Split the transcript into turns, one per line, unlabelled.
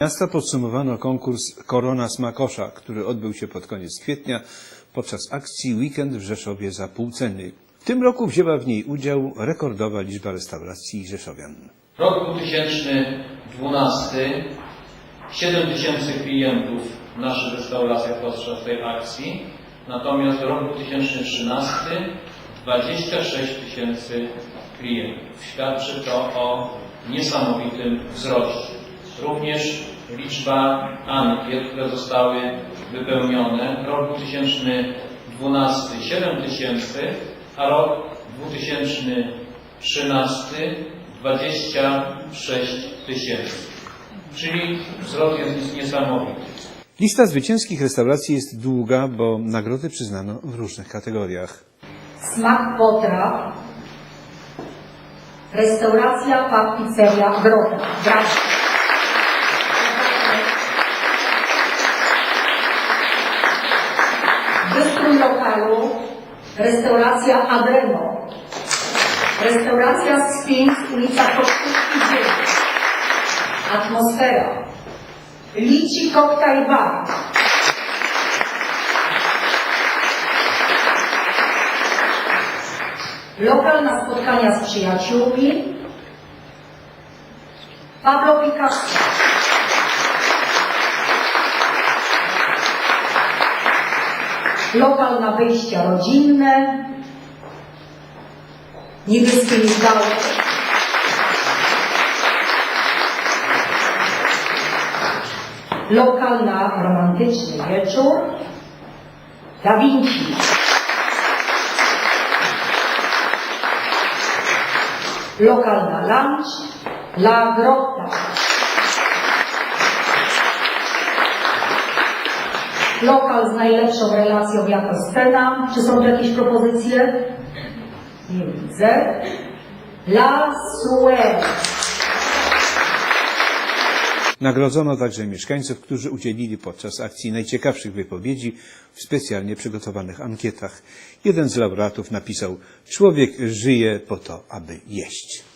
Miasta podsumowano konkurs Korona Smakosza, który odbył się pod koniec kwietnia podczas akcji Weekend w Rzeszowie za pół ceny. W tym roku wzięła w niej udział rekordowa liczba restauracji rzeszowian.
Rok 2012 7 tysięcy klientów w naszych restauracjach podczas tej akcji, natomiast rok 2013 26 tysięcy klientów. Świadczy to o niesamowitym wzroście. Również liczba ankiet, które zostały wypełnione. Rok 2012 7 tysięcy, a rok 2013 26 tysięcy. Czyli wzrost jest niesamowity.
Lista zwycięskich restauracji jest długa, bo nagrody przyznano w różnych kategoriach.
Smak potraw. Restauracja, pub, pizzeria, Grota. Brawo. Lokalu. Restauracja Adreno. Restauracja Sphinx, ulica Kosztówki 9. Atmosfera. Lici Cocktail Bar. Lokal na spotkania z przyjaciółmi. Pablo Picasso. Lokal na wyjścia rodzinne. Niebieskie migdały. Lokal na romantyczny wieczór. Da Vinci. lokal na lunch, La Grotta. Lokal z najlepszą relacją jako scena. Czy są tu jakieś propozycje? Nie widzę. La Suez.
Nagrodzono także mieszkańców, którzy udzielili podczas akcji najciekawszych wypowiedzi w specjalnie przygotowanych ankietach. Jeden z laureatów napisał: Człowiek żyje po to, aby jeść.